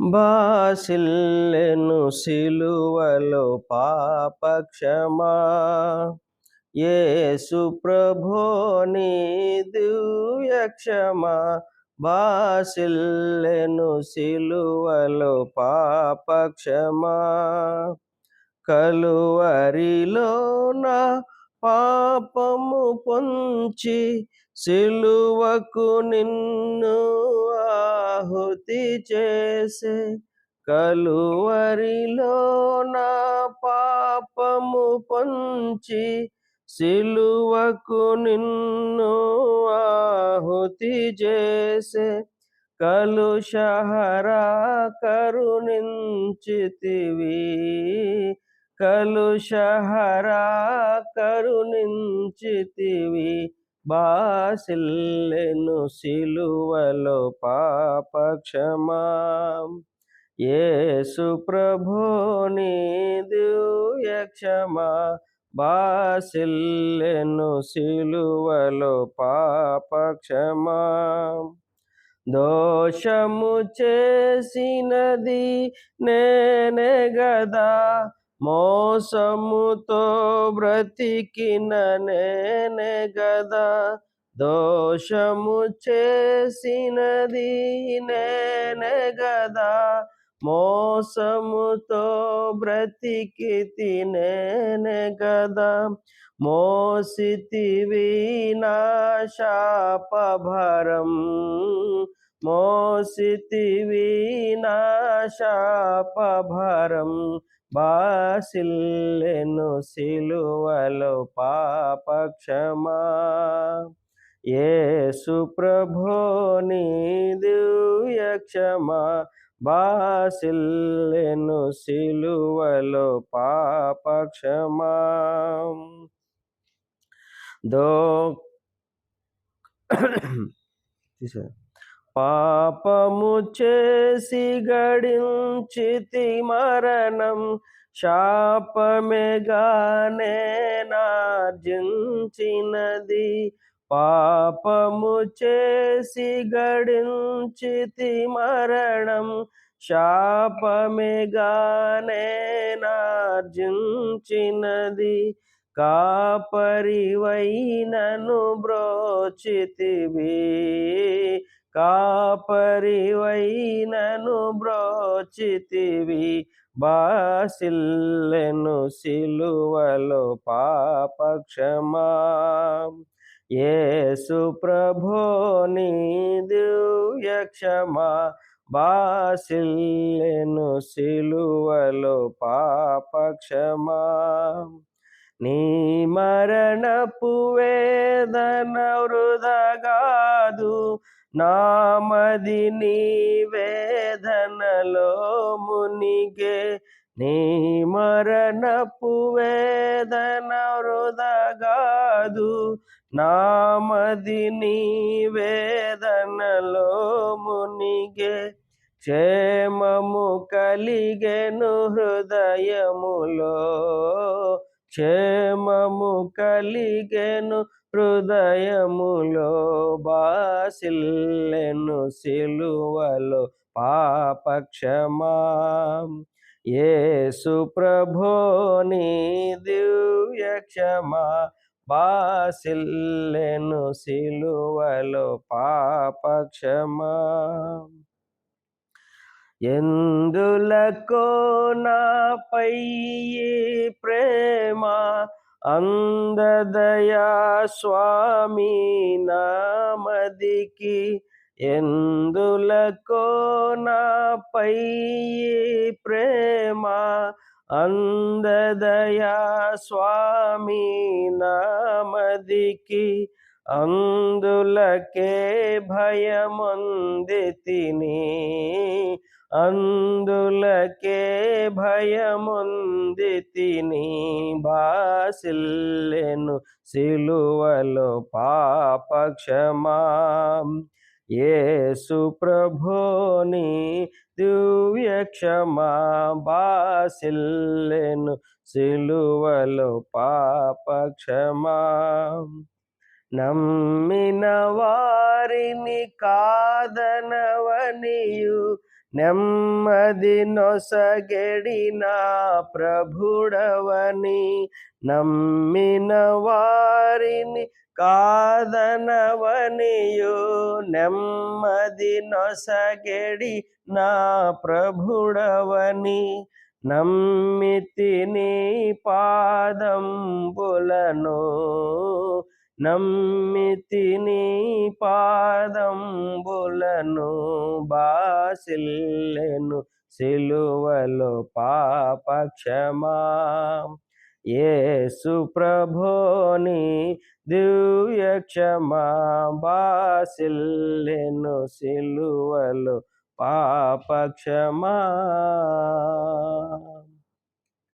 బాసిల్లెను సిలువలో పాపక్షమా. యేసు ప్రభోని దివ్యక్షమా బాసిల్లెను సిలువలో పాపక్షమా. కలువరిలో నా పాపము పొంచి సిలువకు నిన్ను ఆహుతి చేసే కలువరిలో నా పాపము పొంచి సిలువకు నిన్ను ఆహుతి చేసే కలుషహరా కరుణించితివి. కలుషహరా కరుణించితివి బాసిల్లెను సిలువలో పాపక్షమా. యేసు ప్రభుని దివ్యక్షమా బాసిల్లెను సిలువలో పాపక్షమా. దోషము చేసినది నేనే గదా మోసముతో బ్రతికిన నేనే గదా దోషము చేసినది నేనే గదా మోసముతో బ్రతికి తినేనే గదా మోసితివి నా శాపభరం మోసితివి నా శాపభరం. బాసిల్లెను సిలువలో పాపక్షమా. యేసు ప్రభోని దివ్యక్షమా బాసిల్లెను సిలువలో పాపక్షమా. దో పాపము చేసి గడించితి మరణం శాపమెగానే నార్జించినది. పాపము చేసి గడించితి మరణం శాపమెగానే నార్జించినది. కాపరివైనను బ్రోచితివి. కాపరివైనను బ్రోచితివి బాసిల్లెను సిలువలో పాపక్షమా. యేసు ప్రభోని దివ్యక్షమా బాసిల్లెను సిలువలో పాపక్షమా. నీ మరణపు వేదన వృధగాదు నామది నీ వేదనలో మునిగే నీ మరణపు వేదన వృదగాదు నామది నీ వేదనలో మునిగే క్షేమము కలిగెను హృదయములో. క్షేమము కలిగెను హృదయములో బాసిల్లెను సిలువలో పాపక్షమా. యేసు ప్రభోని దివ్యక్షమా బాసిల్లెను సిలువలో పాపక్షమా. ఎందులకో నాపై ప్రేమ అందదయా స్వామి నామదికి? ఎందులకో నాపై ప్రేమ అందదయా స్వామి నామదికి? అందులకే భయముంది తిని అందులకే భయముంది తిని భాసిల్లెను సిలువలో పాపక్షమా. యేసు ప్రభోని దివ్యక్షమా బాసిల్లెను సిలువలో పాపక్షమా. నమ్మిన వారిని కా నెమ్మది నొసగెడిన ప్రభుడవని నమ్మిన వారిని కాదనవనియు నెమ్మది నొసగెడి నా ప్రభుడవని నమ్మితి నీ పాదంబులను నమ్మితి నీ పాదంబులను బాసిల్లెను సిలువలో పాపక్షమా. యేసు ప్రభోని దివ్య క్షమా బాసిల్లెను సిలువలో పాపక్షమా.